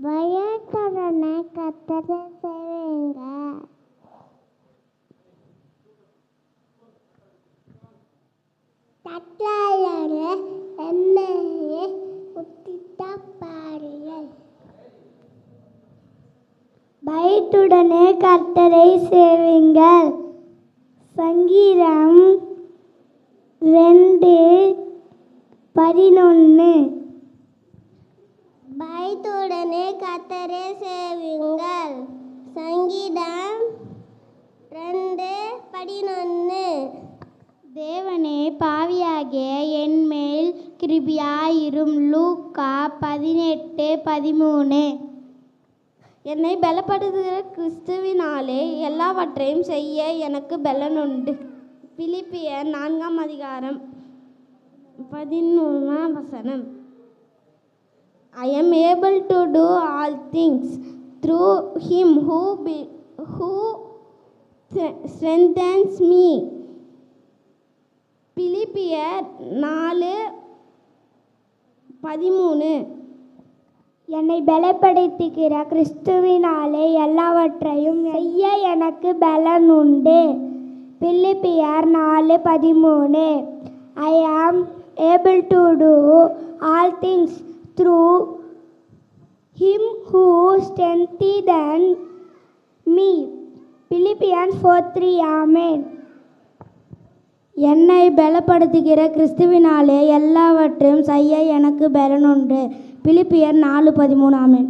பயத்துடனே கத்தரை செய்வீங்க தட்டாளர எண்ணெயை ஊற்றிட்டா பாருங்கள். பயத்துடனே கர்த்தரை சேவிங்கள் சங்கீதம் ரெண்டு பதினொன்று பயத்துடனே கத்தரை சேவிங்கள் சங்கீதம் ரெண்டு பதினொன்று தேவனே பாவியாகிய என் மேல் கிருபியாயிரும் லூக்கா பதினெட்டு பதிமூணு. என்னை பலப்படுத்துகிற கிறிஸ்துவினாலே எல்லாவற்றையும் செய்ய எனக்கு பலனுண்டு பிலிப்பிய நான்காம் அதிகாரம் பதினொன்றாம் வசனம். I am able to do all things through him who be who strengthens me பிலிப்பியர் நாலு பதிமூணு. என்னை பலப்படுத்துகிற கிறிஸ்துவினாலே எல்லாவற்றையும் செய்ய எனக்கு பலன் உண்டு. பிலிப்பியர் நாலு பதிமூணு. I am able to do all things through him who strengthened me. Philippian four three ஆமேன் என்னை பலப்படுத்துகிற கிறிஸ்துவினாலே எல்லாவற்றையும் செய்ய எனக்கு பலனுண்டு பிலிப்பியர் நாலு பதிமூணு ஆமேன்